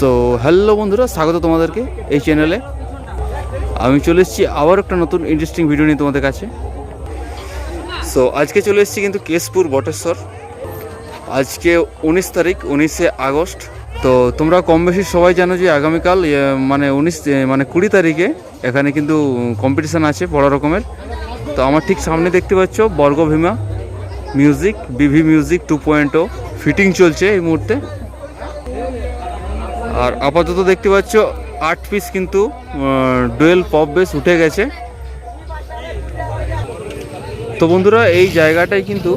So hello বন্ধুরা, স্বাগত তোমাদেরকে এই চ্যানেলে আমি চলে এসেছি আবার একটা নতুন ইন্টারেস্টিং ভিডিও নিয়ে তোমাদের কাছে। সো আজকে চলে এসেছি কিন্তু কেশপুর বটেশ্বর। আজকে উনিশ তারিখ, উনিশে আগস্ট। তো তোমরা কম বেশি সবাই জানো যে আগামীকাল মানে উনিশ মানে কুড়ি তারিখে এখানে কিন্তু কম্পিটিশান আছে বড় রকমের। তো আমার ঠিক সামনে দেখতে পাচ্ছ Bargabhima music BV music two point fitting চলছে এই মুহূর্তে। আর আপাতত দেখতে পাচ্ছ, আট পিস কিন্তু ডুয়েল পপ বেস উঠে গেছে। তো বন্ধুরা, এই জায়গাটাই কিন্তু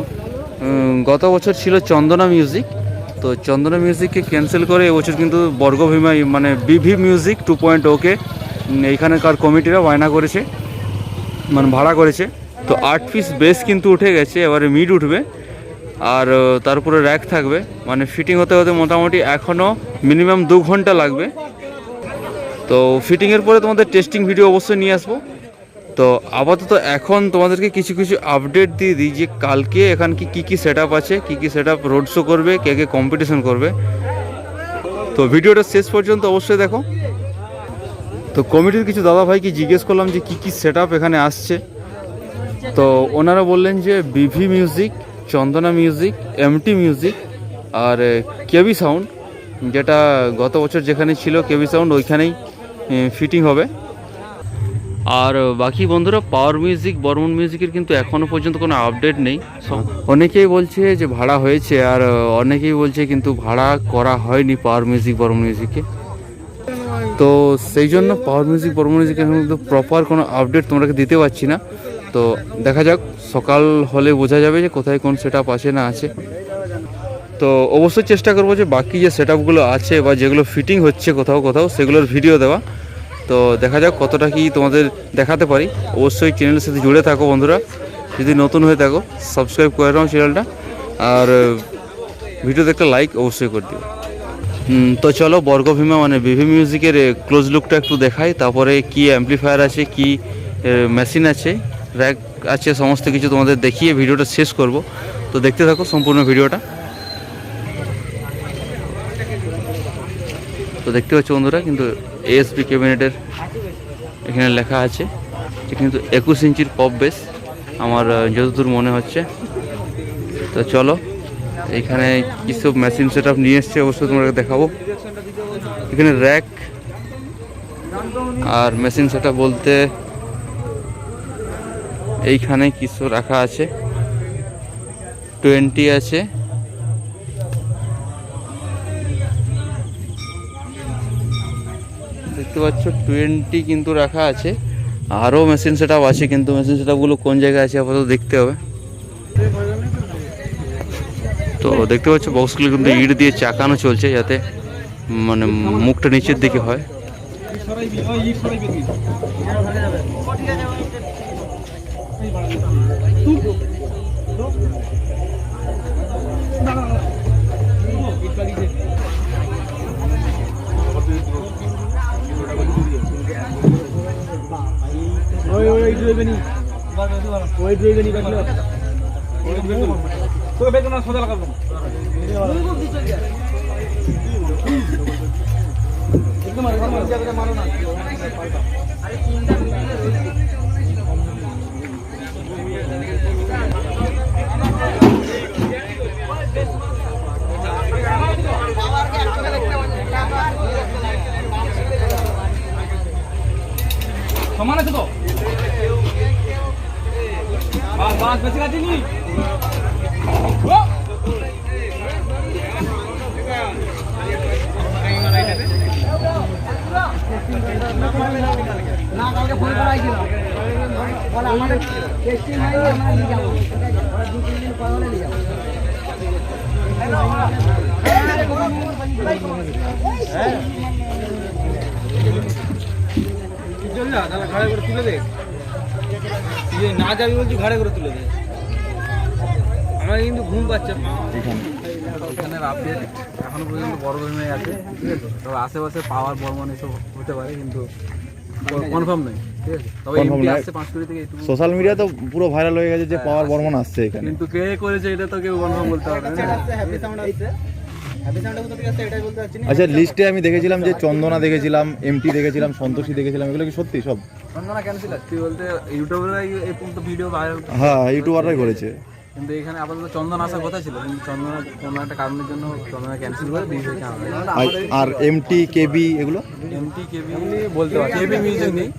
গত বছর ছিল চন্দনা মিউজিক তো চন্দনা মিউজিককে ক্যান্সেল করে এবছর কিন্তু বর্গভীমা মানে বিভি মিউজিক টু পয়েন্ট ওকে এইখানকার কমিটিরা বায়না করেছে মানে ভাড়া করেছে। তো আট পিস বেস কিন্তু উঠে গেছে, এবারে মিড উঠবে। আর আহ, তারপরে র্যাক থাকবে। মানে ফিটিং হতে হতে মোটামুটি এখনও মিনিমাম দু ঘণ্টা লাগবে। তো ফিটিংয়ের পরে তোমাদের টেস্টিং ভিডিও অবশ্যই নিয়ে আসব। তো আপাতত এখন তোমাদেরকে কিছু কিছু আপডেট দিয়ে দিই যে কালকে এখান কি কী কী সেট আছে কী কী সেট আপ রোড শো করবে কে কে কম্পিটিশন করবে। তো ভিডিওটা শেষ পর্যন্ত অবশ্যই দেখো। তো কমিটির কিছু দাদা ভাইকে জিজ্ঞেস করলাম যে কী কী সেট এখানে আসছে। তো ওনারা বললেন যে BV music Chandana music MT music আর কেবি সাউন্ড যেটা গত বছর যেখানে ছিল কেবি সাউন্ড ওইখানেই ফিটিং হবে। আর বাকি বন্ধুরা পাওয়ার মিউজিক বর্মন মিউজিকের কিন্তু এখনও পর্যন্ত কোনো আপডেট নেই। অনেকেই বলছে যে ভাড়া হয়েছে আর অনেকেই বলছে কিন্তু ভাড়া করা হয়নি পাওয়ার মিউজিক বর্মন মিউজিকে তো সেই জন্য পাওয়ার মিউজিক বর্মন মিউজিক এখন কিন্তু প্রপার কোনো আপডেট তোমাকে দিতে পারছি না। তো দেখা যাক, সকাল হলে বোঝা যাবে যে কোথায় কোন সেট আছে না আছে। তো অবশ্যই চেষ্টা করব যে বাকি যে সেট আছে বা যেগুলো ফিটিং হচ্ছে কোথাও কোথাও, সেগুলোর ভিডিও দেওয়া। তো দেখা যাক কতটা কি তোমাদের দেখাতে পারি। অবশ্যই চ্যানেলের সাথে জুড়ে থাকো বন্ধুরা। যদি নতুন হয়ে থাকো সাবস্ক্রাইব করে নাও চ্যানেলটা আর ভিডিও দেখতে লাইক অবশ্যই করে দিও। তো চলো, বর্গভীমা মানে বিভি মিউজিকের ক্লোজ লুকটা একটু দেখাই। তারপরে কি অ্যাম্পলিফায়ার আছে, কি মেশিন আছে। র্যাক আছে, সমস্ত কিছু তোমাদের দেখিয়ে ভিডিওটা শেষ করব। তো দেখতে থাকো সম্পূর্ণ ভিডিওটা। তো দেখতে পাচ্ছ বন্ধুরা, কিন্তু এএসপি ক্যাবিনেটের এখানে লেখা আছে কিন্তু একুশ ইঞ্চির পপ বেস আমার যতদূর মনে হচ্ছে। তো চলো, এখানে কিছু মেশিন সেট আপ নিয়ে এসছে অবশ্যই তোমাকে দেখাবো। এখানে র্যাক আর মেশিন সেট বলতে এইখানে কিছু রাখা আছে। টোয়েন্টি আছে। দেখতে পাচ্ছ টোয়েন্টি কিন্তু রাখা আছে। আরও মেশিন সেট আছে, কিন্তু মেশিন সেট কোন জায়গায় আছে আপাতত দেখতে হবে। তো দেখতে পাচ্ছ বক্সগুলো কিন্তু ইট দিয়ে চাকানো চলছে যাতে মানে মুখটা নিচের দিকে হয়। ওই ওই ওই ড্রাইভে নি ওই ড্রাইভে নি কাটলো তোকে বেতন না সোজা মারো না সমান আছে তো? বাস বেশি কাটিনি ও! না কালকে ফোন করা হয়েছিল আমাদের চল না তাহলে ঘাড়ে করে তুলে দে। যে না যাবি বলছি ঘাড়ে করে তুলে দে। আমার কিন্তু ঘুম পাচ্ছে আপডেট এখনও। পর্যন্ত বড় ভূমি আছে ঠিক আছে? তবে আশেপাশে পাওয়ার বর্মন এসব হতে পারে কিন্তু কনফার্ম নেই সোশ্যাল মিডিয়া তো পুরো ভাইরাল হয়ে গেছে যে পাওয়ার বর্মন আসছে এখানে। কিন্তু কে করেছে এটা তো কেউ কনফার্ম বলতে পারবে আচ্ছা লিস্টে আমি দেখেছিলাম যে চন্দনা দেখেছিলাম এমটি দেখেছিলাম সন্তোষী দেখেছিলাম এগুলো কি সত্যি সব? চন্দনা ক্যান্সেল তুই বলতে ইউটিউবেরাই এই পর্যন্ত ভিডিও ভাইরাল হ্যাঁ ইউটিউবাররাই করেছে। কিন্তু এখানে আপাতত চন্দন আসার কথা ছিল কিন্তু চন্দনা কোনো একটা কারণের জন্য চন্দনা ক্যান্সেল করে আর- আর এমটি কেবি এগুলো? এমটি কেবি বলতে পারছি কেবি মিউজিক নেই।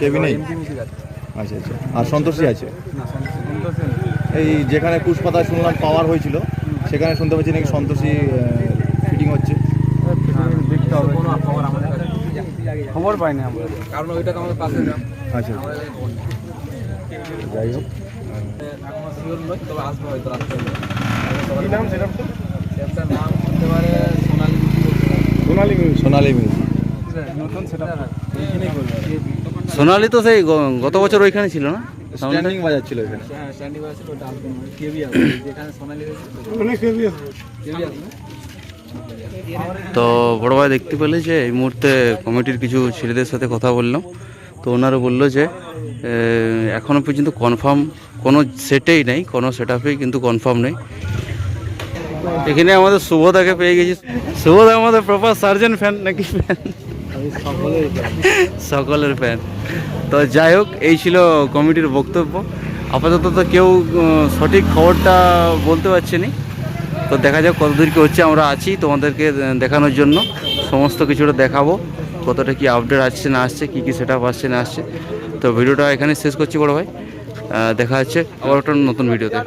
কেবি নেই? এমটি মিউজিক আছে। আচ্ছা আচ্ছা। আর সন্তোষী আছে। এই যেখানে পুষ্পাতা শুনলাম পাওয়ার হয়েছিল সেখানে শুনতে পাচ্ছি নাকি সন্তোষী ফিটিং হচ্ছে। দেখতে হবে কোনো খবর আমাদের কাছে খবর পাইনি আমরা। কারণ ওইটা তো আমাদের পাশে আচ্ছা। যাই হোক। এখনও শিওর নয় তবে আসবে হয়তো কি নাম সেটার নাম হতে পারে সোনালি সোনালী মিউজিক। নতুন সেটা এইখানেই করবে। সোনালি তো সেই গত বছর ওইখানে ছিল না? স্ট্যান্ডিং বাজাচ্ছিল এখানে হ্যাঁ স্ট্যান্ডিং আছে ওটা আসবে কেবি আসবে যেখানে সোনালি রয়েছে কেবি আসবে কেবি আসবে তো বড় ভাই দেখতে পেলে যে এই মুহূর্তে কমিটির কিছু ছেলেদের সাথে কথা বললাম। তো ওনারা বলল যে এ, এখনও পর্যন্ত কনফার্ম কোনো সেটেই নেই কোনো সেট কিন্তু কনফার্ম নেই। এখানে আমাদের শুভদাকে পেয়ে গেছি। শুভদা আমাদের প্রপার সার্জেন্ট ফ্যান নাকি ফ্যান সকলের ফ্যান তো যাই হোক এই ছিল কমিটির বক্তব্য। আপাতত তো কেউ সঠিক খবরটা বলতে পারছে না। তো দেখা যাক কতদূর কি হচ্ছে, আমরা আছি তোমাদেরকে দেখানোর জন্য। সমস্ত কিছুটা দেখাবো, কতটা কি আপডেট আসছে, না আসছে, কী কী সেট আপ আসছে, না আসছে। তো ভিডিওটা এখানে শেষ করছি বড় ভাই। দেখা যাচ্ছে আবার একটা নতুন ভিডিওতে